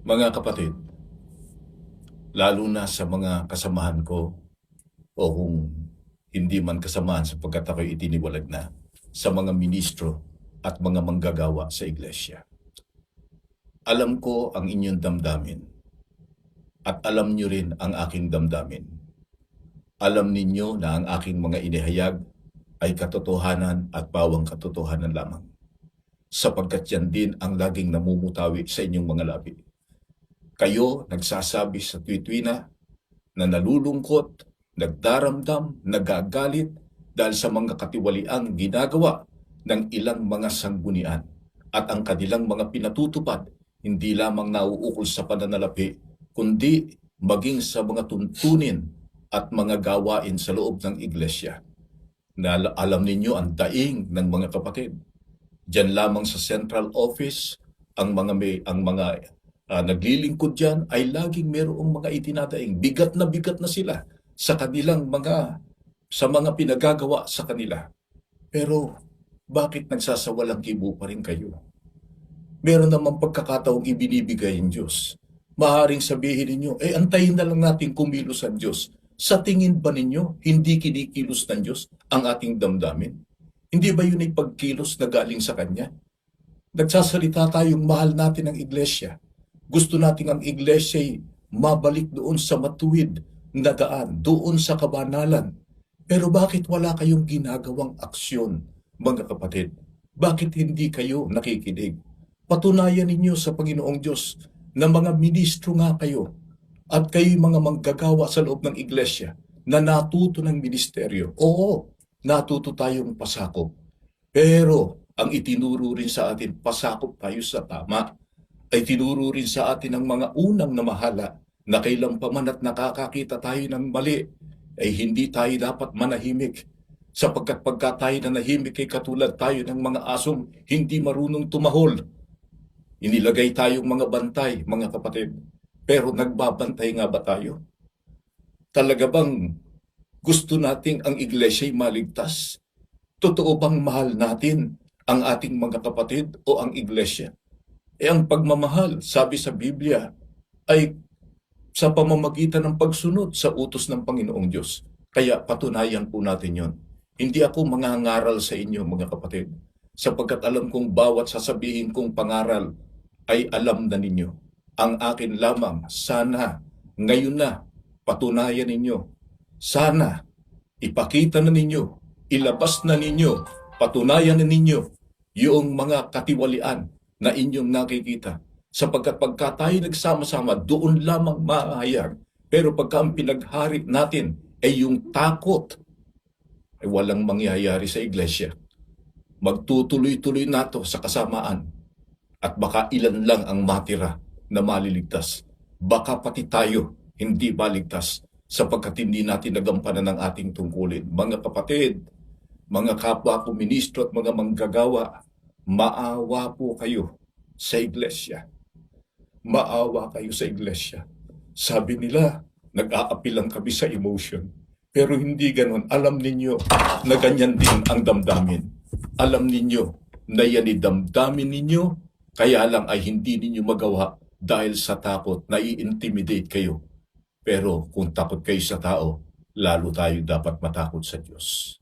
Mga kapatid, lalo na sa mga kasamahan ko o kung hindi man kasamahan sapagkat ako'y itiniwalag na sa mga ministro at mga manggagawa sa iglesia. Alam ko ang inyong damdamin at alam niyo rin ang aking damdamin. Alam ninyo na ang aking mga inihayag ay katotohanan at bawang katotohanan lamang sapagkat yan din ang laging namumutawi sa inyong mga labi. Kayo nagsasabi sa tuwitwina na nalulungkot, nagdaramdam, nagagalit dahil sa mga katiwaliang ginagawa ng ilang mga sanggunian at ang kanilang mga pinatutupad hindi lamang nauukol sa pananalapi kundi maging sa mga tuntunin at mga gawain sa loob ng iglesia. Na al- alam ninyo ang daing ng mga kapatid. Diyan lamang sa central office, ang mga may, ang mga ah, naglilingkod diyan ay laging mayroong mga itinadaing bigat na bigat na sila sa kanilang mga sa mga pinagagawa sa kanila. Pero bakit nagsasawalang kibo pa rin kayo? Meron naman pagkakataong ibinibigay ng Diyos. Maaring sabihin ninyo, eh antayin na lang natin kumilos ang Diyos. Sa tingin ba ninyo, hindi kinikilos ng Diyos ang ating damdamin? Hindi ba yun ay pagkilos na galing sa Kanya? Nagsasalita tayong mahal natin ang iglesia. Gusto natin ang iglesia mabalik doon sa matuwid na daan, doon sa kabanalan. Pero bakit wala kayong ginagawang aksyon, mga kapatid? Bakit hindi kayo nakikinig? Patunayan ninyo sa Panginoong Diyos na mga ministro nga kayo at kayo'y mga manggagawa sa loob ng iglesia na natuto ng ministeryo. Oo, natuto tayong pasakop. Pero ang itinuro rin sa atin, pasakop tayo sa tama, ay tinuro rin sa atin ang mga unang namahala na kailan pa man at nakakakita tayo ng mali, ay hindi tayo dapat manahimik. Sapagkat pagka tayo na nahimik ay katulad tayo ng mga asong hindi marunong tumahol. Inilagay tayong mga bantay, mga kapatid. Pero nagbabantay nga ba tayo? Talaga bang gusto nating ang iglesia ay maligtas? Totoo bang mahal natin ang ating mga kapatid o ang iglesia? E ang pagmamahal, sabi sa Biblia, ay sa pamamagitan ng pagsunod sa utos ng Panginoong Diyos. Kaya patunayan po natin yon. Hindi ako mangangaral sa inyo, mga kapatid, sapagkat alam kong bawat sasabihin kong pangaral ay alam na ninyo. Ang akin lamang, sana, ngayon na, patunayan ninyo. Sana, ipakita na ninyo, ilabas na ninyo, patunayan na ninyo yung mga katiwalian na inyong nakikita. Sapagkat pagka tayo nagsama-sama, doon lamang mahayag. Pero pagka ang pinaghari natin ay yung takot, ay walang mangyayari sa iglesia. Magtutuloy-tuloy nato sa kasamaan at baka ilan lang ang matira na maliligtas. Baka pati tayo hindi maligtas sapagkat hindi natin nagampanan ng ating tungkulin. Mga kapatid, mga kapwa ko ministro at mga manggagawa, maawa po kayo sa iglesia. Maawa kayo sa iglesia. Sabi nila, nag-aapil lang kami sa emotion. Pero hindi ganon. Alam ninyo na ganyan din ang damdamin. Alam ninyo na yan damdamin ninyo, kaya lang ay hindi ninyo magawa dahil sa takot na i-intimidate kayo. Pero kung takot kayo sa tao, lalo tayo dapat matakot sa Diyos.